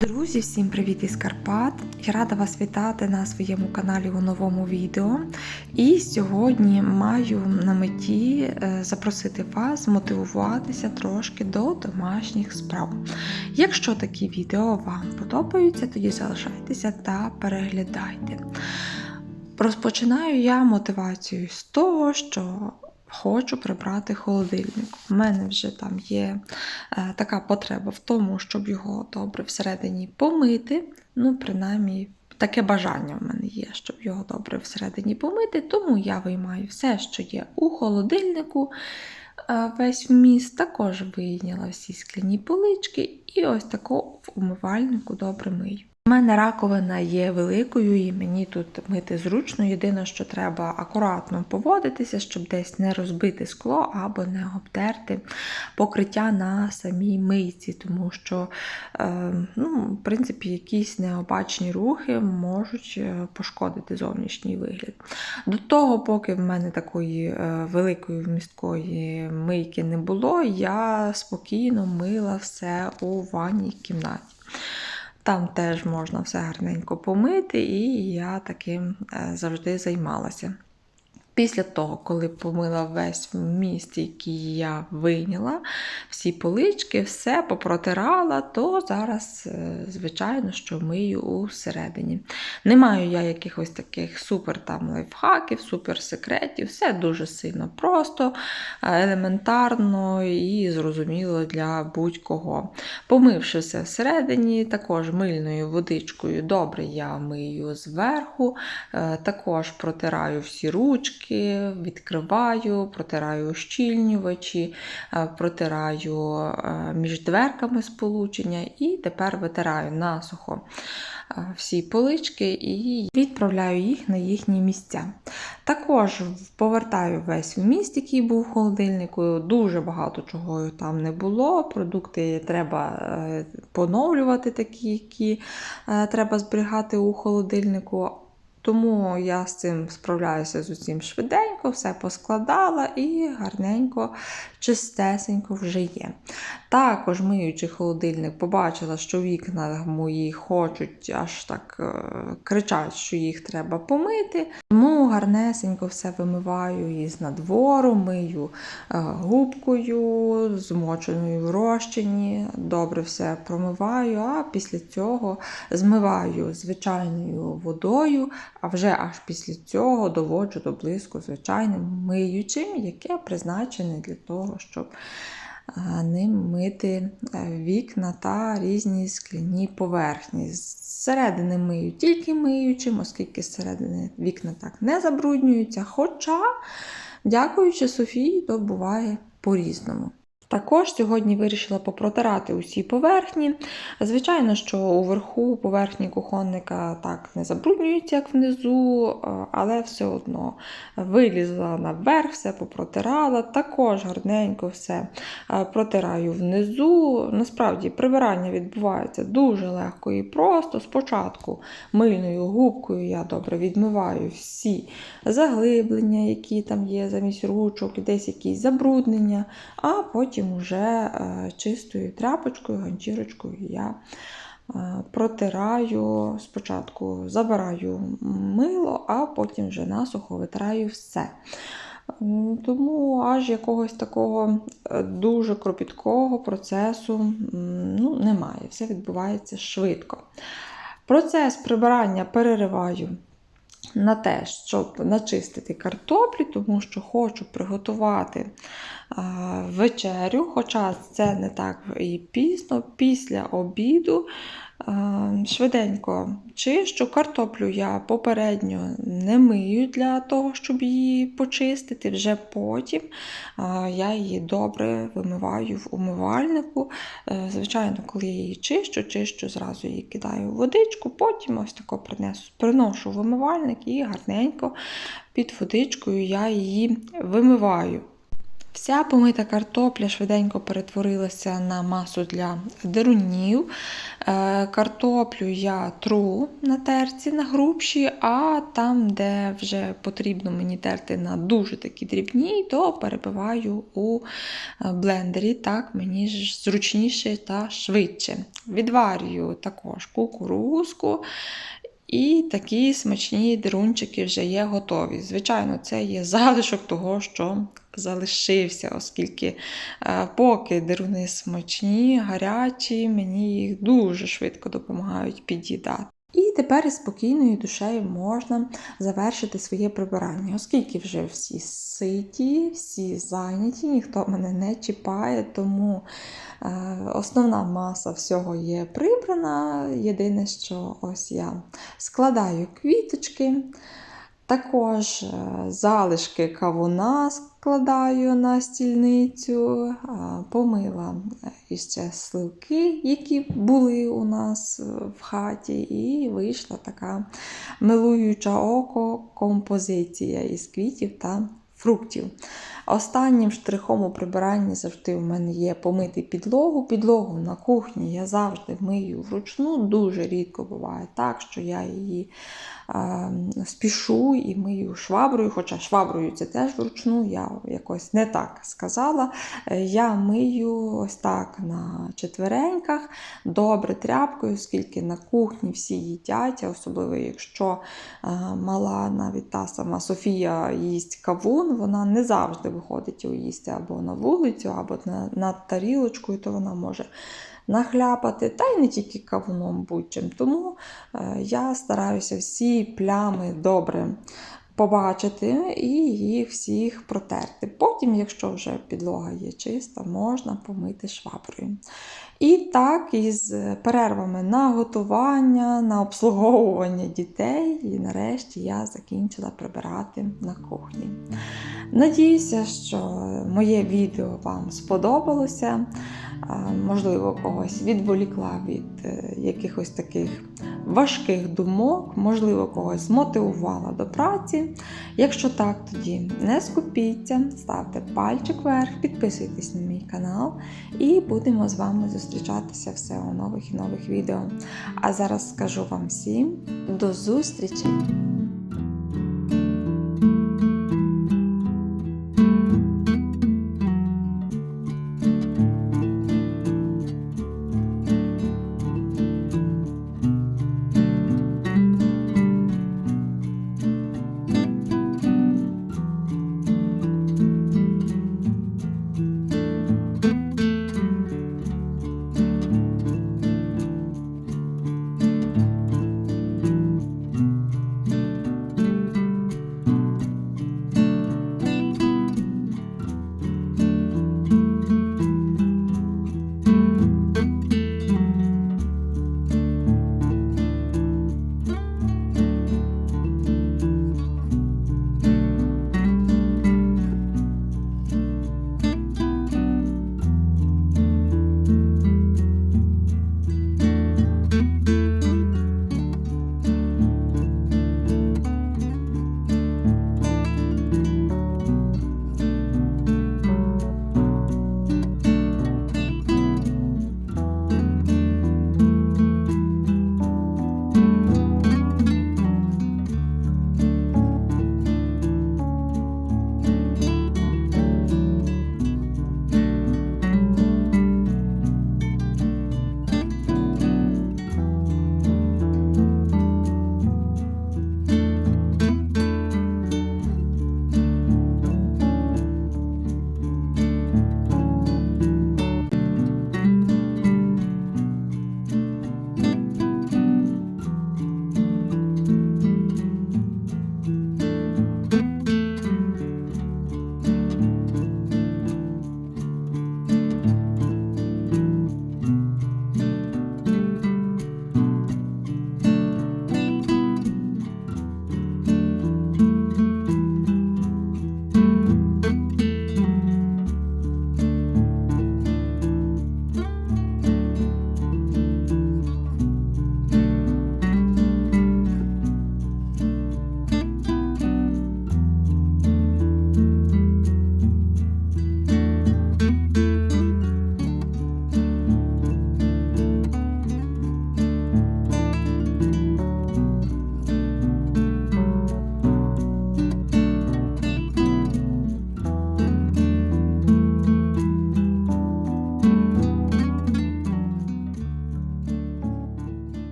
Друзі, всім привіт із Карпат! Я рада вас вітати на своєму каналі у новому відео. І сьогодні маю на меті е, запросити вас мотивуватися трошки до домашніх справ. Якщо такі відео вам подобаються, тоді залишайтеся та переглядайте. Розпочинаю я мотивацію з того, що хочу прибрати холодильник. У мене вже там є е, така потреба в тому, щоб його добре всередині помити. Ну, принаймні, таке бажання в мене є, щоб його добре всередині помити, тому я виймаю все, що є у холодильнику. е, Весь вміст також вийняла всі скляні полички, і ось тако в умивальнику добре мию. У мене раковина є великою, і мені тут мити зручно. Єдине, що треба акуратно поводитися, щоб десь не розбити скло або не обдерти покриття на самій мийці, тому що, е, ну, в принципі, якісь необачні рухи можуть е, пошкодити зовнішній вигляд. До того, поки в мене такої е, великої вмісткої мийки не було, я спокійно мила все у ванній кімнаті. Там теж можна все гарненько помити, і я таким е, завжди займалася. Після того, коли помила весь вміст, який я вийняла, всі полички, все попротирала, то зараз, е, звичайно, що мию усередині. Не маю я якихось таких супер там лайфхаків, супер секретів, все дуже сильно просто, е, елементарно і зрозуміло для будь-кого. Помивши все всередині, також мильною водичкою добре я мию зверху, е, також протираю всі ручки, відкриваю, протираю ущільнювачі, е, протираю е, між дверками сполучення і тепер витираю насухо е, всі полички і відправляю їх на їхні місця. Також повертаю весь вміст, який був в холодильнику. Дуже багато чого там не було. Продукти треба поновлювати, такі, які треба зберігати у холодильнику. Тому я з цим справляюся з усім швиденько, все поскладала і гарненько, чистесенько вже є. Також, миючи холодильник, побачила, що вікна мої хочуть аж так е, кричать, що їх треба помити. Тому гарнесенько все вимиваю із надвору, мию е, губкою, змоченою в розчині, добре все промиваю, а після цього змиваю звичайною водою, а вже аж після цього доводжу до блиску звичайним миючим, яке призначене для того, щоб е, ним мити е, вікна та різні скляні поверхні. Зсередини мию тільки миючим, оскільки зсередини вікна так не забруднюються. Хоча, дякуючи Софії, то буває по-різному. Також сьогодні вирішила попротирати усі поверхні. Звичайно, що уверху поверхні кухонника так не забруднюються, як внизу, е, але все одно вилізла наверх, все попротирала. Також гарненько все е, протираю внизу. Насправді прибирання відбувається дуже легко і просто. Спочатку мильною губкою я добре відмиваю всі заглиблення, які там є замість ручок, десь якісь забруднення, а потім уже е, чистою тряпочкою, ганчірочкою я е, протираю спочатку, забираю мило, а потім вже насухо витираю все. Тому аж якогось такого е, дуже кропіткого процесу ну, немає. Все відбувається швидко. Процес прибирання перериваю на те, щоб начистити картоплі, тому що хочу приготувати вечерю, хоча це не так і пізно, після обіду. Швиденько чищу. Картоплю я попередньо не мию для того, щоб її почистити. Вже потім я її добре вимиваю в умивальнику. Е, Звичайно, коли я її чищу, чищу, зразу її кидаю в водичку, потім ось тако принесу, приношу в умивальник і гарненько під водичкою я її вимиваю. Вся помита картопля швиденько перетворилася на масу для дерунів. Е, Картоплю я тру на терці на грубші, а там, де вже потрібно мені терти на дуже такі дрібні, то перебиваю у е, блендері. Так мені ж зручніше та швидше. Відварюю також кукурузку. І такі смачні дерунчики вже є готові. Звичайно, це є залишок того, що залишився, оскільки е, поки деруни смачні, гарячі, мені їх дуже швидко допомагають під'їдати. І тепер із спокійною душею можна завершити своє прибирання, оскільки вже всі ситі, всі зайняті, ніхто мене не чіпає, тому е, основна маса всього є прибрана. Єдине, що ось я складаю квіточки. Також е, залишки кавуна складаю на стільницю, помила е, іще сливки, які були у нас е, в хаті, і вийшла така милуюча око композиція із квітів та фруктів. Останнім штрихом у прибиранні завжди у мене є помити підлогу. Підлогу на кухні я завжди мию вручну. Дуже рідко буває так, що я її е, спішу і мию шваброю, хоча шваброю це теж вручну, я якось не так сказала. Е, Я мию ось так на четвереньках, добре тряпкою, оскільки на кухні всі їдять, особливо якщо е, мала навіть та сама Софія їсть кавун, вона не завжди виходить їсти або на вулицю, або на, над тарілочкою, то вона може нахляпати, та й не тільки кавуном будь-чим. Тому е, я стараюся всі плями добре побачити і їх всіх протерти. Потім, якщо вже підлога є чиста, можна помити шваброю. І так, із перервами на готування, на обслуговування дітей, і нарешті я закінчила прибирати на кухні. Надіюся, що моє відео вам сподобалося. Можливо, когось відволікла від е, якихось таких важких думок, можливо, когось змотивувала до праці. Якщо так, тоді не скупіться, ставте пальчик вверх, підписуйтесь на мій канал і будемо з вами зустрічатися все у нових і нових відео. А зараз скажу вам всім до зустрічі!